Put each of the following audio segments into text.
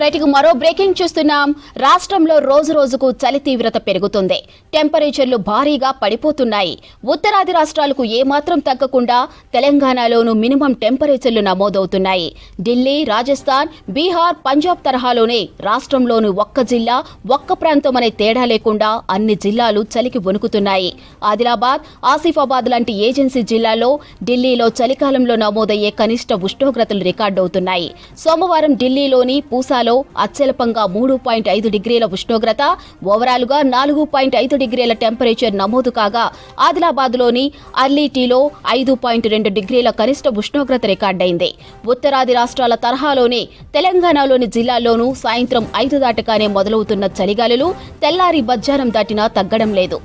Right మరో breaking చూస్తున్నాం. రాష్ట్రంలో రోజు రోజుకు చలి తీవ్రత పెరుగుతుంది. టెంపరేచర్లు భారీగా పడిపోతున్నాయి. ఉత్తరాది రాష్ట్రాలకు ఏమాత్రం తగ్గకుండా తెలంగాణలోనూ మినిమం టెంపరేచర్లు నమోదవుతున్నాయి. ఢిల్లీ రాజస్థాన్ బీహార్ పంజాబ్ తరహాలోనే రాష్ట్రంలోని ఒక్క జిల్లా ఒక్క ప్రాంతం అనే తేడా లేకుండా అన్ని జిల్లాలు చలికి వణుకుతున్నాయి. ఆదిలాబాద్ ఆసిఫాబాద్ లాంటి ఏజెన్సీ జిల్లాల్లో ఢిల్లీలో చలికాలంలో నమోదయ్యే కనిష్ట ఉష్ణోగ్రతలు రికార్డవుతున్నాయి. సోమవారం ఢిల్లీలోని పూసాలు అత్యల్పంగా మూడు పాయింట్ ఐదు డిగ్రీల ఉష్ణోగ్రత ఓవరాల్గా నాలుగు పాయింట్ ఐదు డిగ్రీల టెంపరేచర్ నమోదు కాగా ఆదిలాబాద్లోని అర్లీటీలో ఐదు పాయింట్ రెండు డిగ్రీల కనిష్ట ఉష్ణోగ్రత రికార్డైంది. ఉత్తరాది రాష్ట్రాల తరహాలోనే తెలంగాణలోని జిల్లాల్లోనూ సాయంత్రం ఐదు దాటగానే మొదలవుతున్న చలిగాలులు తెల్లారి మధ్యాహ్నం దాటినా తగ్గడం లేదు.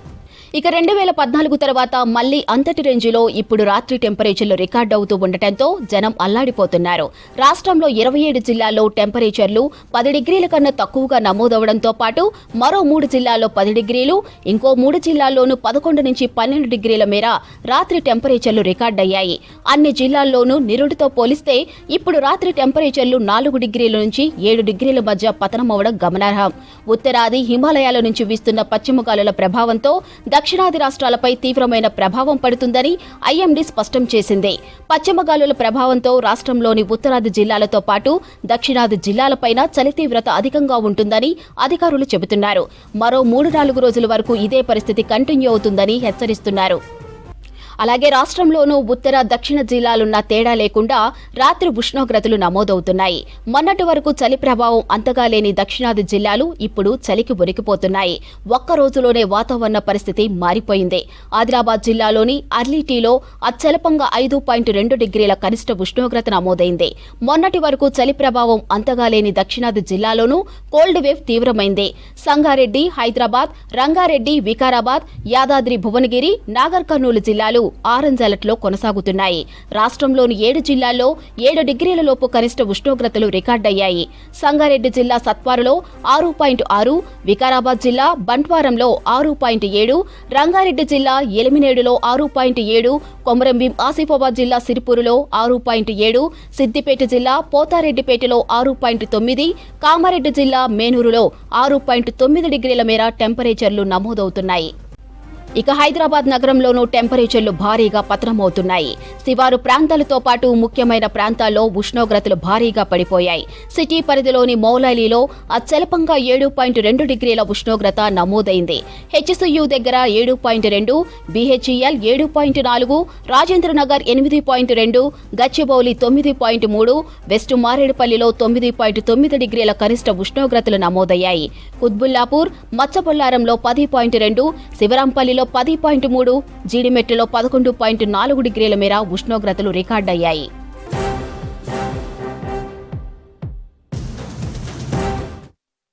ఇక రెండు వేల పద్నాలుగు తర్వాత మళ్ళీ అంతటి రేంజిలో ఇప్పుడు రాత్రి టెంపరేచర్లు రికార్డు అవుతూ ఉండటంతో జనం అల్లాడిపోతున్నారు. రాష్ట్రంలో ఇరవై ఏడు జిల్లాల్లో టెంపరేచర్లు పది డిగ్రీల కన్నా తక్కువగా నమోదవడంతో పాటు మరో మూడు జిల్లాల్లో పది డిగ్రీలు ఇంకో మూడు జిల్లాల్లోనూ పదకొండు నుంచి పన్నెండు డిగ్రీల మేర రాత్రి టెంపరేచర్లు రికార్డ్ అయ్యాయి. అన్ని జిల్లాల్లోనూ నిరుడితో పోలిస్తే ఇప్పుడు రాత్రి టెంపరేచర్లు నాలుగు డిగ్రీల నుంచి ఏడు డిగ్రీల మధ్య పతనమవడం గమనార్హం. ఉత్తరాది హిమాలయాల నుంచి వీస్తున్న పశ్చిమ గాలుల ప్రభావంతో దక్షిణాది రాష్ట్రాలపై తీవ్రమైన ప్రభావం పడుతుందని ఐఎండీ స్పష్టం చేసింది. పశ్చిమ గాలుల ప్రభావంతో రాష్ట్రంలోని ఉత్తరాది జిల్లాలతో పాటు దక్షిణాది జిల్లాలపైన చలి తీవ్రత అధికంగా ఉంటుందని అధికారులు చెబుతున్నారు. మరో మూడు నాలుగు రోజుల వరకు ఇదే పరిస్థితి కంటిన్యూ అవుతుందని హెచ్చరిస్తున్నారు. అలాగే రాష్ట్రంలోనూ ఉత్తర దక్షిణ జిల్లాలున్న తేడా లేకుండా రాత్రి ఉష్ణోగ్రతలు నమోదవుతున్నాయి. మొన్నటి వరకు చలి ప్రభావం అంతగా లేని దక్షిణాది జిల్లాలు ఇప్పుడు చలికి ఉనికిపోతున్నాయి ఒక్క రోజులోనే వాతావరణ పరిస్థితి మారిపోయింది. ఆదిలాబాద్ జిల్లాలోని అర్లీటీలో అత్యల్పంగా ఐదు పాయింట్ రెండు డిగ్రీల కనిష్ట ఉష్ణోగ్రత నమోదైంది. మొన్నటి వరకు చలి ప్రభావం అంతగా లేని దక్షిణాది జిల్లాలోనూ కోల్డ్ వేవ్ తీవ్రమైంది. సంగారెడ్డి హైదరాబాద్ రంగారెడ్డి వికారాబాద్ యాదాద్రి భువనగిరి నాగర్ కర్నూలు జిల్లాలు ఆరెంజ్ అలర్ట్లో కొనసాగుతున్నాయి. రాష్ట్రంలోని ఏడు జిల్లాల్లో ఏడు డిగ్రీల లోపు కనిష్ట ఉష్ణోగ్రతలు రికార్డయ్యాయి. సంగారెడ్డి జిల్లా సత్వారులో ఆరు పాయింట్ ఆరు వికారాబాద్ జిల్లా బంట్వారంలో ఆరు పాయింట్ ఏడు రంగారెడ్డి జిల్లా ఎలిమినేడులో ఆరు పాయింట్ ఏడు కొమరంభీం ఆసిఫాబాద్ జిల్లా సిరిపూరులో ఆరు పాయింట్ ఏడు సిద్దిపేట జిల్లా పోతారెడ్డిపేటలో ఆరు పాయింట్ తొమ్మిది కామారెడ్డి జిల్లా మేనూరులో ఆరు పాయింట్ తొమ్మిది డిగ్రీల మేర టెంపరేచర్లు నమోదవుతున్నాయి. ఇక హైదరాబాద్ నగరంలోనూ టెంపరేచర్లు భారీగా పతనమవుతున్నాయి. శివారు ప్రాంతాలతో పాటు ముఖ్యమైన ప్రాంతాల్లో ఉష్ణోగ్రతలు భారీగా పడిపోయాయి. సిటీ పరిధిలోని మౌలాలీలో అత్యల్పంగా ఏడు పాయింట్ రెండు డిగ్రీల ఉష్ణోగ్రత నమోదైంది. హెచ్ఎస్యు దగ్గర ఏడు పాయింట్ రెండు బీహెచ్ఈఎల్ ఏడు పాయింట్ నాలుగు రాజేంద్రనగర్ ఎనిమిది పాయింట్ రెండు గచ్చిబౌలి తొమ్మిది పాయింట్ మూడు వెస్ట్ మారేడుపల్లిలో తొమ్మిది పాయింట్ తొమ్మిది డిగ్రీల కనిష్ట ఉష్ణోగ్రతలు నమోదయ్యాయి. కుత్బుల్లాపూర్ మచ్చబొల్లారంలో పది పాయింట్ రెండు శివరాంపల్లిలో పది పాయింట్ మూడు జీడిమెట్టులో పదకొండు పాయింట్ నాలుగు డిగ్రీల మేర ఉష్ణోగ్రతలు రికార్డయ్యాయి.